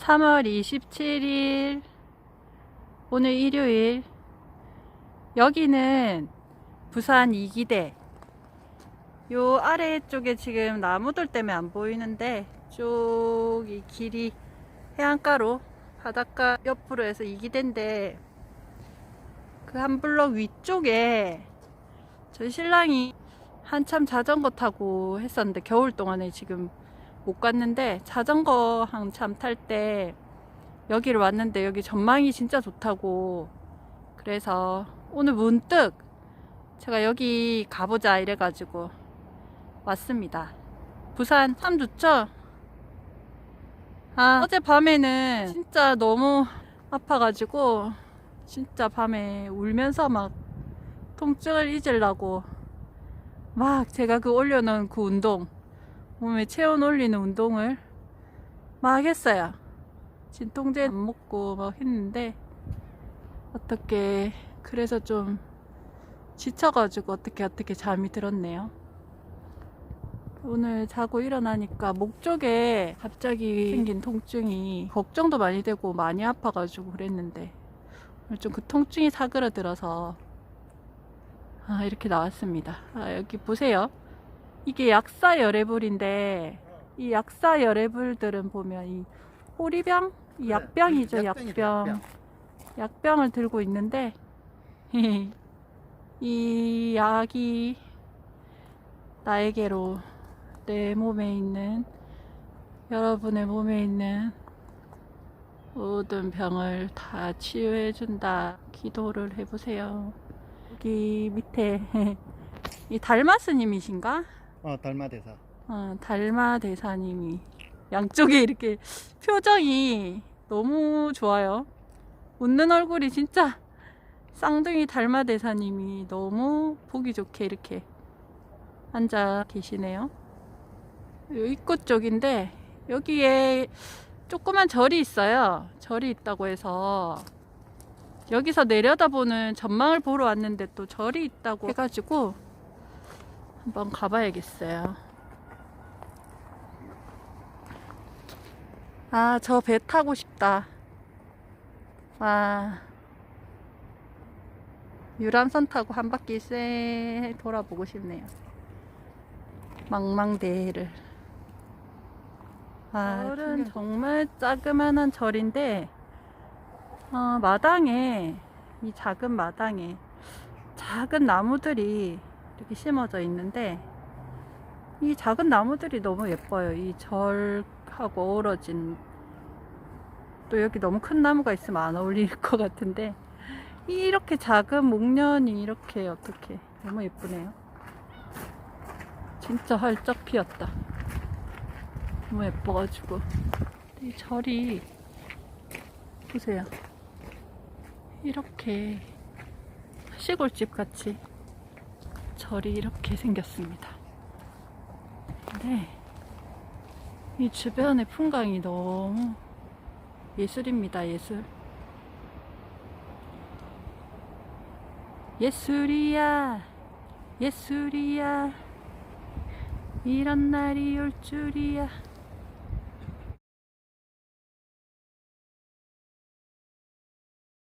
3월 27일 오늘 일요일. 여기는 부산 이기대. 요 아래쪽에 지금 나무들 때문에 안 보이는데 쪽이 길이 해안가로 바닷가 옆으로 해서 이기대인데 그 한 블럭 위쪽에 저희 신랑이 한참 자전거 타고 했었는데 겨울 동안에 지금 못 갔는데 자전거 한참 탈 때 여기를 왔는데 여기 전망이 진짜 좋다고 그래서 오늘 문득 제가 여기 가보자 이래가지고 왔습니다. 부산 참 좋죠? 아 어젯밤에는 진짜 너무 아파가지고 진짜 밤에 울면서 막 통증을 잊으려고 막 제가 그 올려놓은 그 운동 몸에 체온 올리는 운동을 막 했어요. 진통제 안 먹고 막 했는데 어떻게 그래서 좀 지쳐가지고 어떻게 어떻게 잠이 들었네요. 오늘 자고 일어나니까 목 쪽에 갑자기 생긴 통증이 걱정도 많이 되고 많이 아파가지고 그랬는데 오늘 좀 그 통증이 사그라들어서 아 이렇게 나왔습니다. 아 여기 보세요. 이게 약사 열애불인데 이 약사 열애불들은 보면 이 호리병, 이 그래, 약병이죠 약병. 약병. 약병 을 들고 있는데 이 약이 나에게로 내 몸에 있는 여러분의 몸에 있는 모든 병을 다 치유해 준다. 기도를 해보세요. 여기 밑에 이 달마 스님이신가? 어 달마 대사. 어, 달마 대사님이 양쪽에 이렇게 표정이 너무 좋아요. 웃는 얼굴이 진짜 쌍둥이 달마 대사님이 너무 보기 좋게 이렇게 앉아 계시네요. 요 입구 쪽인데 여기에 조그만 절이 있어요. 절이 있다고 해서 여기서 내려다보는 전망을 보러 왔는데 또 절이 있다고 해가지고 한번 가봐야겠어요. 아, 저 배 타고 싶다. 와. 유람선 타고 한 바퀴 쎄 돌아보고 싶네요. 망망대해를. 아, 절은 정말 자그마한 절인데, 어, 마당에, 이 작은 마당에 작은 나무들이 이렇게 심어져 있는데, 이 작은 나무들이 너무 예뻐요. 이 절하고 어우러진. 또 여기 너무 큰 나무가 있으면 안 어울릴 것 같은데, 이렇게 작은 목련이 이렇게 어떻게 너무 예쁘네요. 진짜 활짝 피었다. 너무 예뻐가지고. 이 절이, 보세요. 이렇게 시골집 같이 절이 이렇게 생겼습니다. 네. 이 주변의 풍광이 너무 예술입니다, 예술. 예술이야, 예술이야. 이런 날이 올 줄이야.